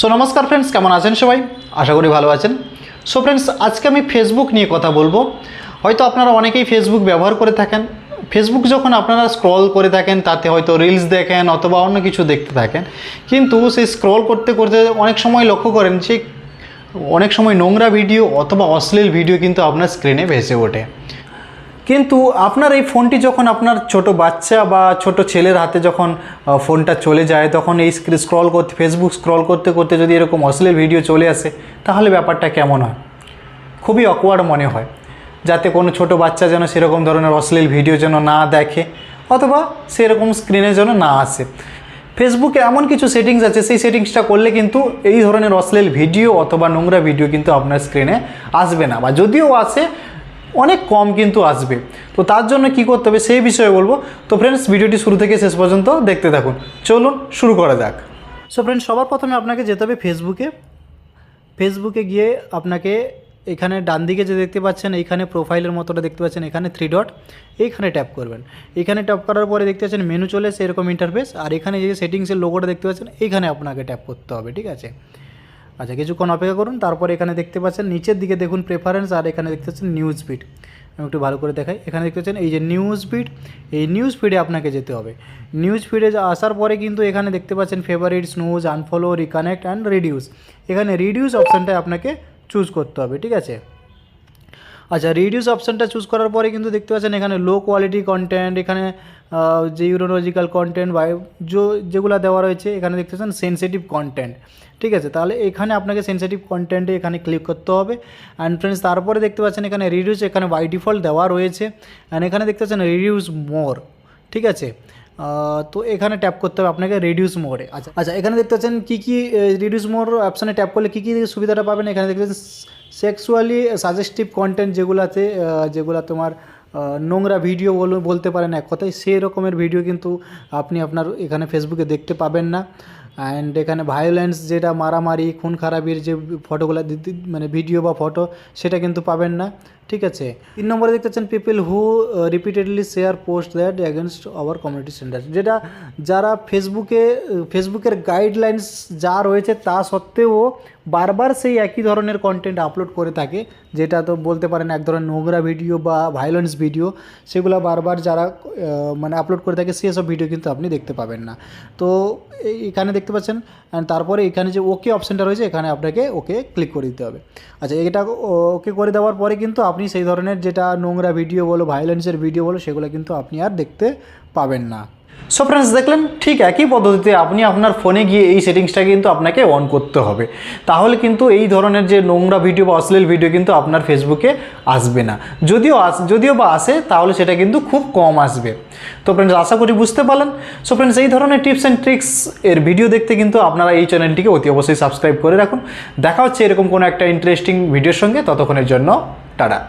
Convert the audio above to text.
So নমস্কার friends কেমন আছেন সবাই? আশা করি ভালো আছেন। সো ফ্রেন্ডস আজকে আমি ফেসবুক নিয়ে কথা বলব। হয়তো আপনারা অনেকেই ফেসবুক ব্যবহার করে থাকেন। ফেসবুক যখন আপনারা স্ক্রল করে থাকেন, তাতে হয়তো রিলস দেখেন অথবা অন্য কিছু দেখতে থাকেন। কিন্তু সেই স্ক্রল করতে করতে অনেক সময় লক্ষ্য করেন যে, অনেক সময় নোংরা ভিডিও অথবা অশ্লীল ভিডিও কিন্তু আপনার স্ক্রিনে ভেসে ওঠে। কিন্তু আপনার এই ফোনটি যখন আপনার ছোট বাচ্চা বা ছোট ছেলের হাতে যখন ফোনটা চলে যায়, তখন এই স্ক্রল করতে ফেসবুক স্ক্রল করতে করতে যদি এরকম অশ্লীল ভিডিও চলে আসে, তাহলে ব্যাপারটা কেমন হয়? খুবই অকওয়ার্ড মনে হয়। যাতে কোনো ছোট বাচ্চা যেন সেরকম ধরনের অশ্লীল ভিডিও যেন না দেখে, অথবা সেরকম স্ক্রিনে যেন না আসে। ফেসবুকে এমন কিছু সেটিংস আছে, সেই সেটিংসটা করলে কিন্তু এই ধরনের অশ্লীল ভিডিও অথবা নোংরা ভিডিও কিন্তু আপনার স্ক্রিনে আসবে না। বা যদিও আসে অনেক কম কিন্তু আসবে। তো তার জন্য কি করতে হবে সেই বিষয়ে বলব। তো ফ্রেন্ডস ভিডিওটি শুরু থেকে শেষ পর্যন্ত দেখতে থাকুন। চলুন শুরু করা যাক। সো ফ্রেন্ডস সবার প্রথমে আপনাকে যেতে হবে ফেসবুকে ফেসবুকে গিয়ে আপনাকে এখানে ডান দিকে যে দেখতে পাচ্ছেন, এইখানে প্রোফাইলের মতোটা দেখতে পাচ্ছেন, এখানে থ্রি ডট এইখানে ট্যাপ করবেন। এখানে ট্যাপ করার পরে দেখতে পাচ্ছেন মেনু চলে এসে এরকম ইন্টারফেস আর এখানে যে সেটিংসের লোগোটা দেখতে পাচ্ছেন, এইখানে আপনাকে ট্যাপ করতে হবে, ঠিক আছে? আচ্ছা কিছুক্ষণ অপেক্ষা করুন, তারপর এখানে দেখতে পাচ্ছেন, নিচের দিকে দেখুন প্রেফারেন্স আর এখানে দেখতে পাচ্ছেন নিউজ ফিড আমি একটু ভালো করে দেখাই। এখানে দেখতে পাচ্ছেন, এই যে নিউজ ফিড এই নিউজ ফিডে আপনাকে যেতে হবে। নিউজ ফিডে আসার পরে কিন্তু এখানে দেখতে পাচ্ছেন favourite snooze unfollow reconnect and reduce এখানে রিডিউস অপশানটা আপনাকে চুজ করতে হবে, ঠিক আছে? আচ্ছা রিডিউস অপশানটা চুজ করার পরে কিন্তু দেখতে পাচ্ছেন এখানে লো কোয়ালিটি কন্টেন্ট এখানে যে ইউরোলজিক্যাল কন্টেন্ট বা যেগুলো দেওয়া রয়েছে, এখানে দেখতে পাচ্ছেন সেন্সিটিভ কন্টেন্ট ঠিক আছে, তাহলে এখানে আপনাকে সেন্সিটিভ কন্টেন্টে এখানে ক্লিক করতে হবে। অ্যান্ড ফ্রেন্ডস তারপরে দেখতে পাচ্ছেন এখানে রিডিউস এখানে বাই ডিফল্ট দেওয়া রয়েছে। অ্যান্ড এখানে দেখতে পাচ্ছেন রিডিউস মোর ঠিক আছে তো এখানে ট্যাপ করতে হবে আপনাকে রিডিউস মোড়ে আচ্ছা আচ্ছা এখানে দেখতে পাচ্ছেন কী কী রিডিউস মোর অপশানে ট্যাপ করলে কী কী সুবিধাটা পাবেন? এখানে দেখতে পাচ্ছেন সেক্সুয়ালি সাজেস্টিভ কন্টেন্ট যেগুলাতে যেগুলা তোমার নোংরা ভিডিও বল, বলতে পারেন এক কথায়, সেই রকমের ভিডিও কিন্তু আপনি আপনার এখানে ফেসবুকে দেখতে পাবেন না। অ্যান্ড এখানে ভায়োলেন্স যেটা, মারামারি, খুন খারাপির যে ফটোগুলো মানে ভিডিও বা ফটো সেটা কিন্তু পাবেন না। ঠিক আছে। তিন নম্বরে দেখতে পাচ্ছেন people who repeatedly share post that against our community centre যেটা যারা ফেসবুকে ফেসবুকের গাইডলাইন্স যা রয়েছে তা সত্ত্বেও বারবার সেই একই ধরনের কন্টেন্ট আপলোড করে থাকে, যেটা তো বলতে পারেন এক ধরনের নোংরা ভিডিও বা ভায়োলেন্স ভিডিও সেগুলো বারবার যারা মানে আপলোড করে থাকে সেসব ভিডিও কিন্তু আপনি দেখতে পাবেন না। তো এখানে দেখতে পাচ্ছেন অ্যান্ড তারপরে এখানে যে ওকে অপশানটা রয়েছে, এখানে আপনাকে ওকে ক্লিক করে দিতে হবে। আচ্ছা এটা ওকে করে দেওয়ার পরে কিন্তু আপনি সেই ধরনের যেটা নোংরা ভিডিও বলো ভায়োলেন্সের ভিডিও বলো, সেগুলো কিন্তু আপনি আর দেখতে পাবেন না। সো ফ্রেন্ডস দেখলেন, ঠিক একই পদ্ধতিতে আপনি আপনার ফোনে গিয়ে এই সেটিংসটা কিন্তু আপনাকে অন করতে হবে। তাহলে কিন্তু এই ধরনের যে নোংরা ভিডিও বা অশ্লীল ভিডিও কিন্তু আপনার ফেসবুকে আসবে না। যদিও আস, যদিও বা আসে, তাহলে সেটা কিন্তু খুব কম আসবে। তো ফ্রেন্ডস আশা করি বুঝতে পারলেন। সো ফ্রেন্ডস এই ধরনের টিপস অ্যান্ড ট্রিক্স এর ভিডিও দেখতে কিন্তু আপনারা এই চ্যানেলটিকে অতি অবশ্যই সাবস্ক্রাইব করে রাখুন। দেখা হচ্ছে এরকম কোনো একটা ইন্টারেস্টিং ভিডিওর সঙ্গে, ততক্ষণের জন্য টাটা।